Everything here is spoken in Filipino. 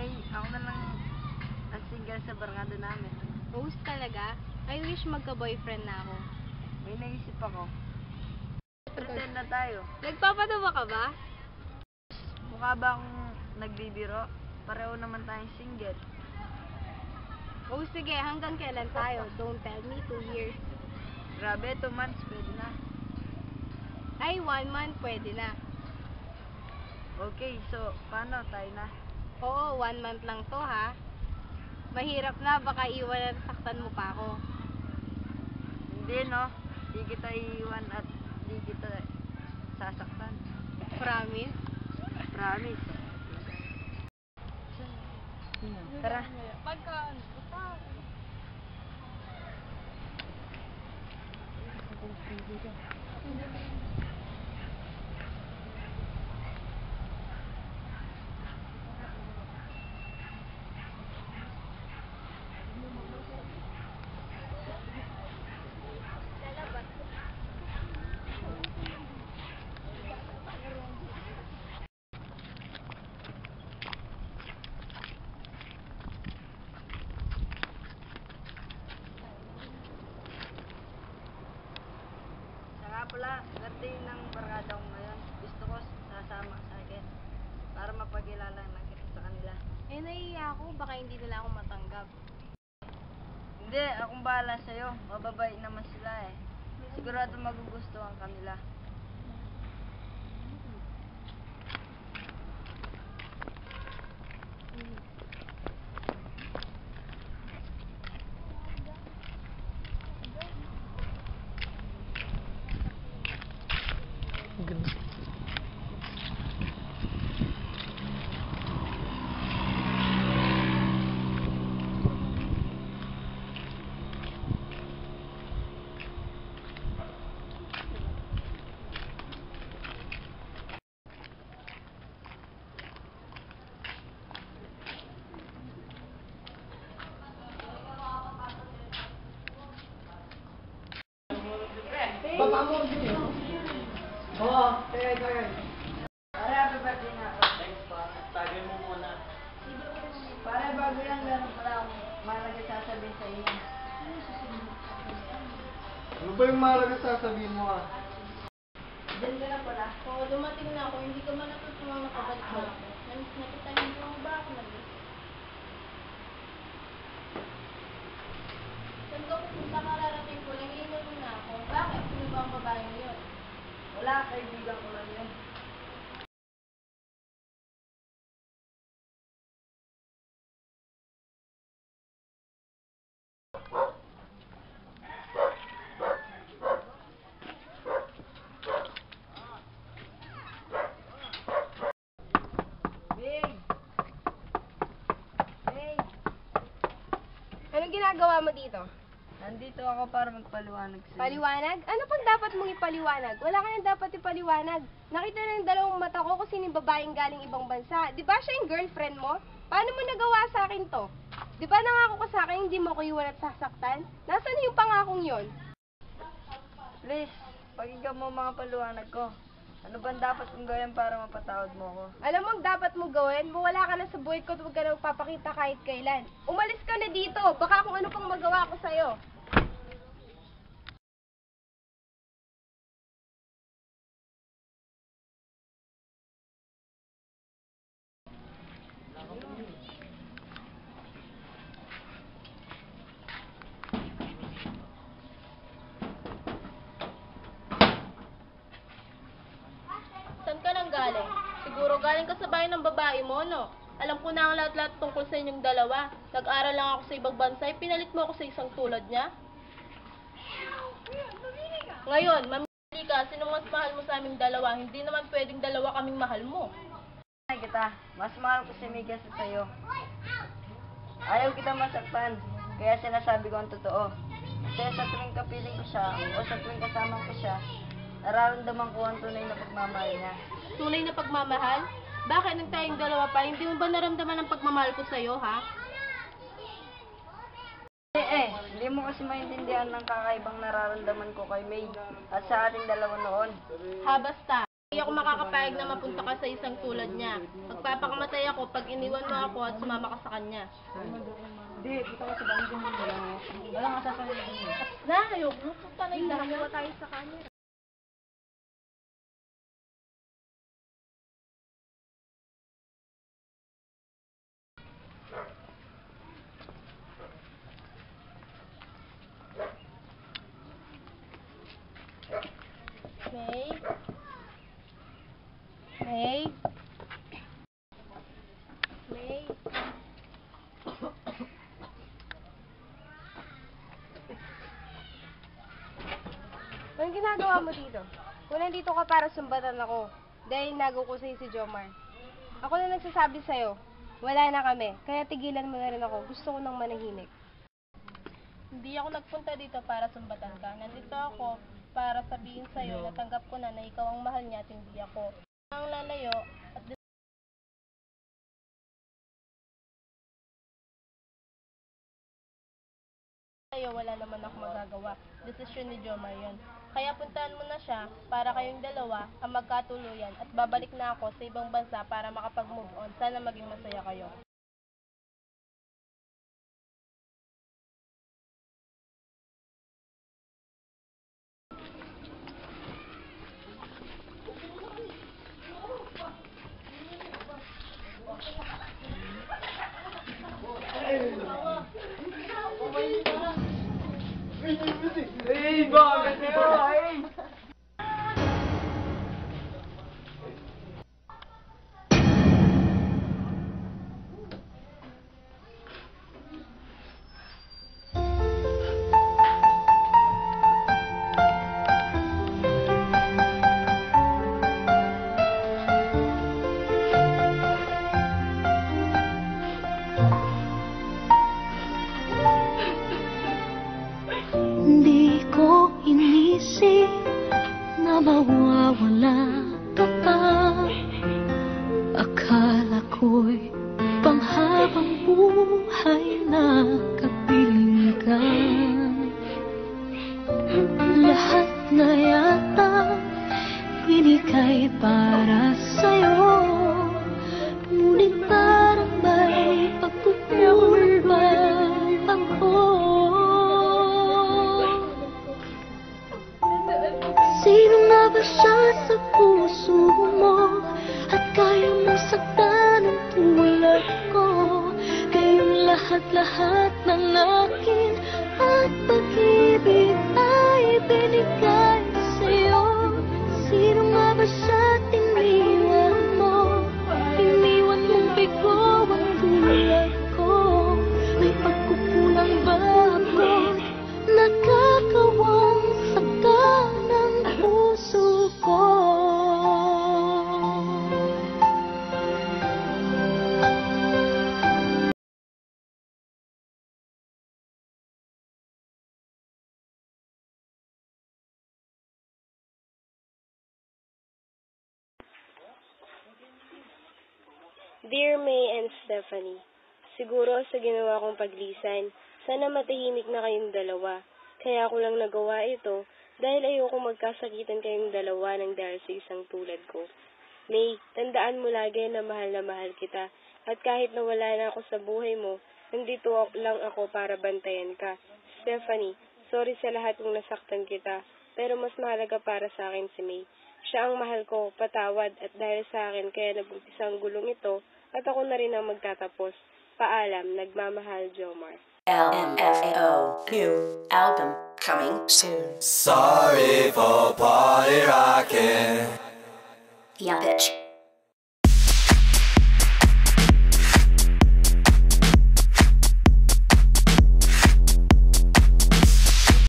May. Ako na lang ang single sa barkada namin. Rose talaga? I wish magka-boyfriend na ako. May naisip ako. Pretend na tayo. Nagpapatawa ka ba? Mukha ba akong nagbibiro? Pareho naman tayong single. Oh, sige, hanggang kailan tayo? Don't tell me two years. Grabe, two months, pwede na. Ay, one month, pwede na. Okay, so, paano? Tayo na. Oo, one month lang to, ha? Mahirap na, baka iwan at saktan mo pa ako. Hindi, no? Di kita iiwan at di kita sasaktan. Promise? Promise. Tara. Pagka, Siya pala, birthday ng barkada ko ngayon. Gusto ko sasama sa akin para mapagkilala lang kita sa kanila. eh, naiiya ako, baka hindi nila ako matanggap. Hindi, akong bahala sa'yo. Mababait naman sila eh. Sigurado magugustuhan kanila. Oo, kaya kaya. Pare, happy birthday nga ako. Thanks pa. Tagay mo muna. Pare, bago yan, meron pala akong malaga sasabihin sa inyo. Ano ba yung mahalaga sasabihin mo ah? Diyan ka na pala. Oo, dumating na ako, hindi ka man natutuwa makabalik mo ako. Nakitahin mo ba ako nag Saan ka pupunta kararating ko lang, iiwan mo na ako. Bakit? Sino ba ang babae yun? Wala, kaibigan ko lang yun. Ginagawa mo dito? Nandito ako para magpaliwanag sa'yo. Paliwanag? Ano pang dapat mong ipaliwanag? Wala ka nang dapat ipaliwanag. Nakita na ng dalawang mata ko kung sino yung babaeng galing ibang bansa. Di ba siya yung girlfriend mo? Paano mo nagawa sa akin to? Di ba nangako ka sa akin hindi mo ko iwan at sasaktan? Nasaan yung pangakong yon? Please, pakinggan mo mga paliwanag ko. Ano bang dapat kong gawin para mapatawad mo ako? Alam mo ang dapat mo gawin? Mawala ka na sa buhay ko at huwag ka na magpapakita kahit kailan. Umalis ka na dito. Baka kung ano pang magawa ko sa'yo. Saan ka nang galing? Siguro galing ka sa bahay ng babae mo, no? Alam ko na ang lahat-lahat tungkol sa inyong dalawa. Nag-aral lang ako sa ibang bansa, eh, pinalit mo ako sa isang tulad niya. Ngayon, mamili ka, sino mas mahal mo sa aming dalawa? Hindi naman pwedeng dalawa kaming mahal mo. Ay kita, mas mahal ko si Miguel sa sayo. Ayaw kita masaktan, kaya sinasabi ko ang totoo. Kasi sa tuwing kapiling ko siya, o sa tuwing kasama ko siya, nararamdaman ko ang tunay na pagmamahal niya. Tunay na pagmamahal? Bakit nang tayong dalawa pa, hindi mo ba naramdaman ang pagmamahal ko sa'yo, ha? Eh eh, hindi mo kasi maintindihan ng kakaibang nararamdaman ko kay May at sa ating dalawa noon. Ha, basta. Hindi ako makakapayag na mapunta ka sa isang tulad niya. Magpapakamatay ako pag iniwan mo ako at sumama ka sa kanya. Hindi, kita ko sa bahay din mo. Wala nga sasabihin mo. Na, ayoko. Tanay lang. Dalawa tayo sa camera. May? May? May? Anong ginagawa mo dito? Kung nandito ka para sumbatan ako, dahil sa'yo si Jomar. Ako na nagsasabi sa'yo, wala na kami, kaya tigilan mo na rin ako. Gusto ko nang manahimik. Hindi ako nagpunta dito para sumbatan ka. Nandito ako para sabihin sa'yo na tanggap ko na na ikaw ang mahal niya at hindi ako. Ang lalayo at sa'yo wala naman ako magagawa. Desisyon ni Jomar yun. Kaya puntahan mo na siya para kayong dalawa ang magkatuluyan at babalik na ako sa ibang bansa para makapag-move on. Sana maging masaya kayo. Eh, bakit ito? Akala ko'y panghabang buhay na kapiling ka. Lahat na yata binigay para sa'yo Dear May and Stephanie, siguro sa ginawa kong paglisan, sana matahimik na kayong dalawa. Kaya ako lang nagawa ito dahil ayoko magkasakitan kayong dalawa ng dahil sa isang tulad ko. May, tandaan mo lagi na mahal na mahal kita. At kahit na wala na ako sa buhay mo, nandito lang ako para bantayan ka. Stephanie, sorry sa lahat kung nasaktan kita, pero mas mahalaga para sa akin si May. Siya ang mahal ko, patawad, at dahil sa akin kaya nag-umpisa ang gulong ito, at ako na rin ang magtatapos. Paalam, nagmamahal, Jomar. LMFAO new album coming soon. Sorry for party rocking. Yeah, bitch.